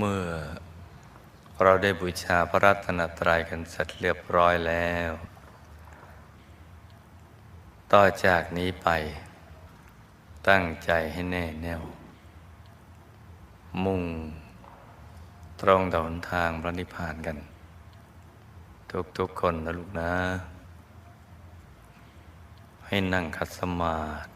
เมื่อเราได้บูชาพระรัตนตรัยกันเสร็จเรียบร้อยแล้ว ต่อจากนี้ไป ตั้งใจให้แน่แน่ว มุ่ง ตรงต่อหนทางพระนิพพานกัน ทุกๆคนนะลูกนะ ให้นั่งคัดสมาธิ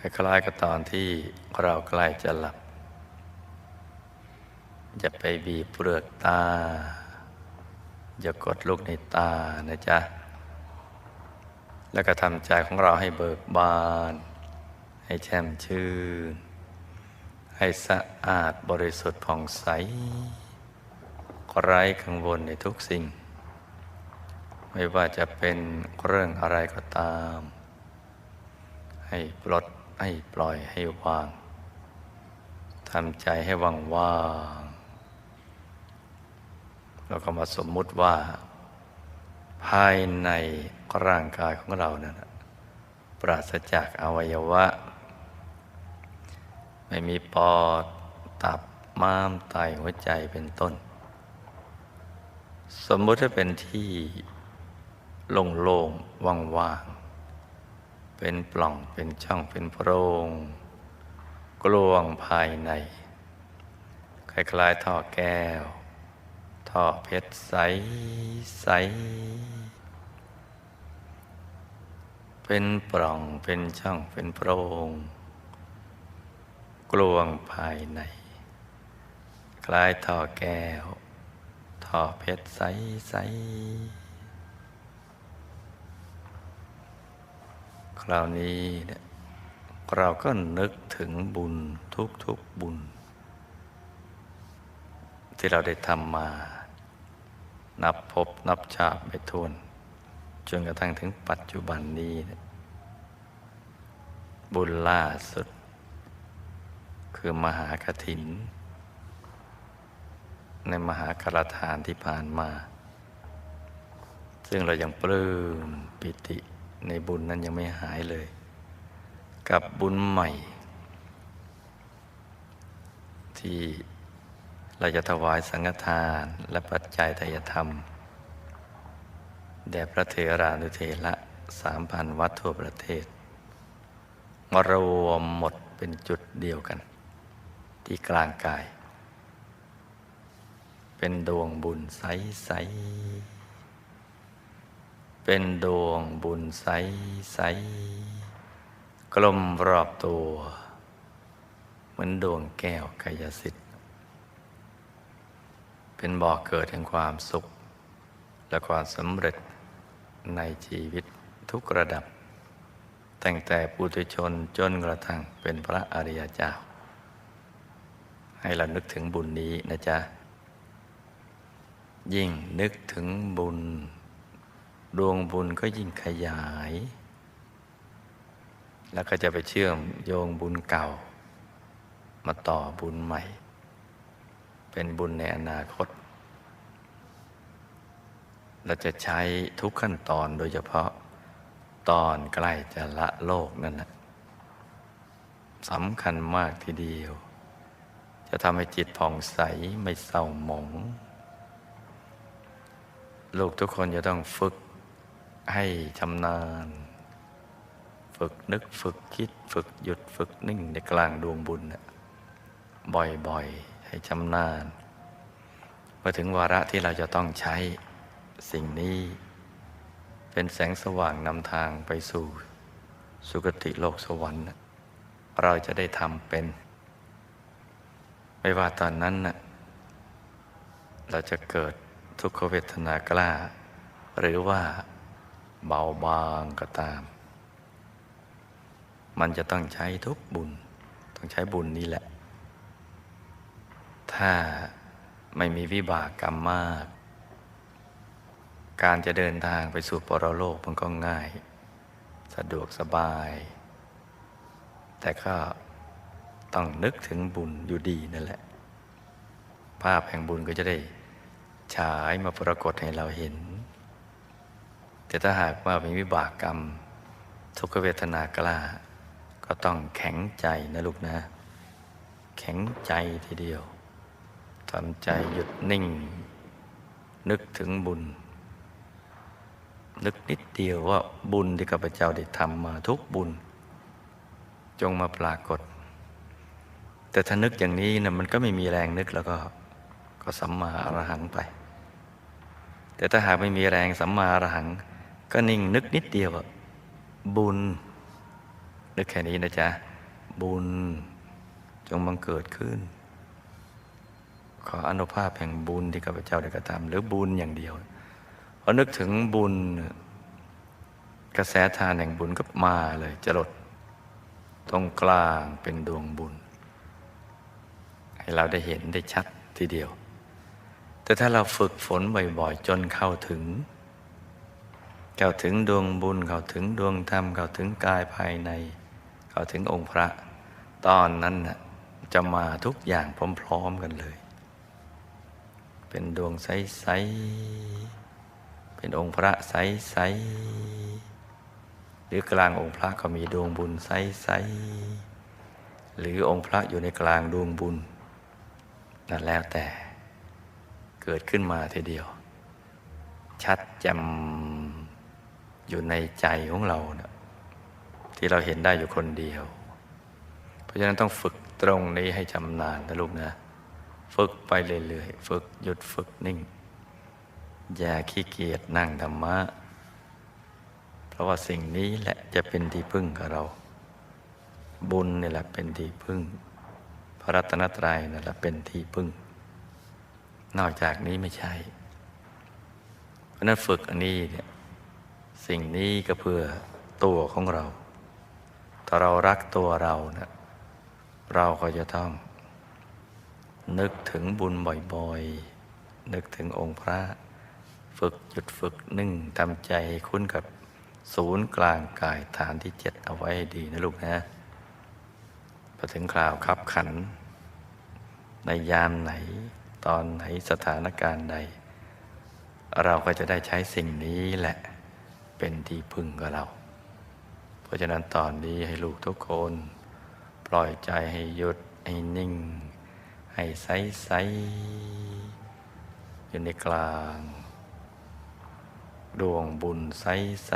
คล้ายๆกับตอนที่เราใกล้จะหลับ อย่าไปบีบเปลือกตา อย่ากดลูกในตานะจ๊ะ แล้วก็ทำใจของเราให้เบิกบาน ให้แช่มชื่น ให้สะอาดบริสุทธิ์ผ่องใสไร้กังวลในทุกสิ่ง ไม่ว่าจะเป็นเรื่องอะไรก็ตาม ให้ปลด ให้ปล่อยให้วางทำใจให้ว่างว่างแล้วก็มาสมมุติว่า ภายในร่างกายของเรานั้นปราศจากอวัยวะ ไม่มีปอด ตับม้ามไตหัวใจเป็นต้น สมมุติว่าเป็นที่โล่งๆว่างๆ เป็นปล่องเป็นช่องเป็นโพรงกลวงภายใน คล้ายๆท่อแก้ว ท่อเพชรใสใส เป็นปล่องเป็นช่องเป็นโพรง กลวงภายใน คล้ายท่อแก้ว ท่อเพชรใสใส ราวนี้เนี่ยเราก็นึกถึงบุญทุกๆบุญ ที่เราได้ทำมา นับพบนับชาติไม่ทวน จนกระทั่งถึงปัจจุบันนี้ บุญล่าสุด คือมหากถิน ในมหากรทานที่ผ่านมา ซึ่งเรายังปลื้มปิติ ในบุญนั้นยังไม่หายเลย กับบุญใหม่ ที่เราจะถวายสังฆทานและปัจจัยทายธรรม แด่พระเถรานุเถระสามพันวัดทั่วประเทศ มารวมหมดเป็นจุดเดียวกัน ที่กลางกาย เป็นดวงบุญใส ๆ เป็นดวงบุญใสใสกลมรอบตัว เหมือนดวงแก้วกายสิทธิ์ เป็นบ่อกเกิดแห่งความสุข และความสำเร็จในชีวิตทุกระดับ ตั้งแต่ปุถุชนจนกระทั่งเป็นพระอริยเจ้า ให้เรานึกถึงบุญนี้นะจ๊ะ ยิ่งนึกถึงบุญ ดวงบุญก็ยิ่งขยาย แล้วก็จะไปเชื่อมโยงบุญเก่า มาต่อบุญใหม่ เป็นบุญในอนาคต เราจะใช้ทุกขั้นตอนโดยเฉพาะตอนใกล้จะละโลกนั่นแหละสำคัญมากทีเดียว จะทำให้จิตผ่องใสไม่เศร้าหมอง ลูกทุกคนจะต้องฝึก ให้ชำนาญ ฝึกนึกฝึกคิดฝึกหยุดฝึกนิ่งในกลางดวงบุญ บ่อยๆ ให้ชำนาญพอถึงวาระที่เราจะต้องใช้สิ่งนี้ เป็นแสงสว่างนำทางไปสู่ สุคติโลกสวรรค์ เราจะได้ทำเป็น ไม่ว่าตอนนั้นนะเราจะเกิดทุกขเวทนากล้า หรือว่า เบาบางก็ตาม มันจะต้องใช้ทุกบุญ ต้องใช้บุญนี่แหละ ถ้าไม่มีวิบากกรรมมาก การจะเดินทางไปสู่ปรโลกมันก็ง่าย สะดวกสบาย แต่ก็ต้องนึกถึงบุญอยู่ดีนั่นแหละ ภาพแห่งบุญก็จะได้ฉายมาปรากฏให้เราเห็น แต่ถ้าหากว่ามีวิบากกรรม ทุกขเวทนากล้า ก็ต้องแข็งใจนะลูกนะ แข็งใจทีเดียวทำใจหยุดนิ่ง นึกถึงบุญ นึกนิดเดียวว่าบุญที่ข้าพเจ้าได้ทำมาทุกบุญ จงมาปรากฏ แต่ถ้านึกอย่างนี้นะมันก็ไม่มีแรงนึกแล้วก็ก็สัมมาอรหังไป แต่ถ้าหากไม่มีแรงสัมมาอรหัง ก็นิ่งนึกนิดเดียวบุญ นึกแค่นี้นะจ๊ะ บุญจงบังเกิดขึ้น ขออนุภาพแห่งบุญที่ข้าพเจ้าได้กระทำหรือบุญอย่างเดียวพอนึกถึงบุญ กระแสทานแห่งบุญก็มาเลยจรดตรงกลางเป็นดวงบุญ ให้เราได้เห็นได้ชัดทีเดียว แต่ถ้าเราฝึกฝนบ่อยๆ จนเข้าถึง เข้าถึงดวงบุญเข้าถึงดวงธรรมเข้าถึงกายภายใน เข้าถึงองค์พระ ตอนนั้นน่ะจะมาทุกอย่างพร้อมๆกันเลย เป็นดวงใสๆเป็นองค์พระใสๆหรือกลางองค์พระก็มีดวงบุญใสๆหรือองค์พระอยู่ในกลางดวงบุญนั่นแล้วแต่เกิดขึ้นมาทีเดียว ชัดแจ่ม อยู่ในใจของเรานะที่เราเห็นได้อยู่คนเดียว เพราะฉะนั้นต้องฝึกตรงนี้ให้ชำนาญนะลูกนะ ฝึกไปเรื่อยๆ ฝึกหยุดฝึกนิ่ง อย่าขี้เกียจนั่งธรรมะ เพราะว่าสิ่งนี้แหละจะเป็นที่พึ่งกับเรา บุญนี่แหละเป็นที่พึ่ง พระรัตนตรัยนั่แหละเป็นที่พึ่ง นอกจากนี้ไม่ใช่ เพราะนั้นฝึกอันนี้เนี่ย สิ่งนี้ก็เพื่อตัวของเรา ถ้าเรารักตัวเราเนะี่ยเราก็จะต้อง นึกถึงบุญบ่อยๆ นึกถึงองค์พระ ฝึกหยุดฝึกนึ่งทำใจให้คุ้นกับศูนย์กลางกายฐานที่เจ็ดเอาไว้ดีนะลูกนะพอถึงคราวคับขัน ในยามไหนตอนไหนสถานการณ์ใด เราก็จะได้ใช้สิ่งนี้แหละ เป็นที่พึ่งกับเรา เพราะฉะนั้นตอนนี้ให้ลูกทุกคน ปล่อยใจให้หยุดให้นิ่ง ให้ใสใสอยู่ในกลาง ดวงบุญใสใส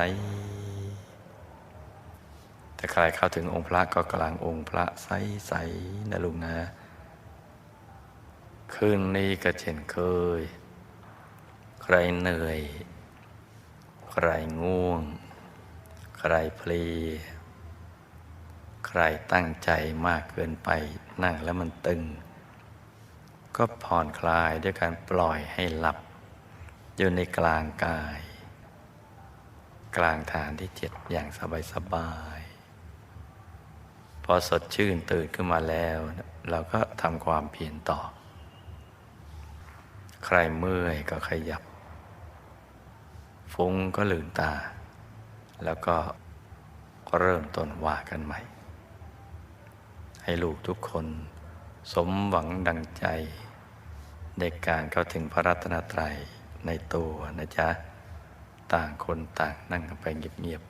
แต่ใครเข้าถึงองค์พระก็กลางองค์พระใสใสนะลุงนะ คืนนี้ก็เช่นเคย ใครเหนื่อย ใครง่วง ใครเพลีย ใครตั้งใจมากเกินไปนั่งแล้วมันตึง ก็ผ่อนคลายด้วยการปล่อยให้หลับ อยู่ในกลางกาย กลางฐานที่เจ็ดอย่างสบายๆพอสดชื่นตื่นขึ้นมาแล้ว เราก็ทำความเพียรต่อ ใครเมื่อยก็ขยับ ฟุ้งก็ลืมตา แล้วก็เริ่มต้นว่ากันใหม่ ให้ลูกทุกคน สมหวังดังใจในการเข้าถึงพระรัตนตรัยในตัวนะจ๊ะ ต่างคนต่างนั่งกันไปเงียบ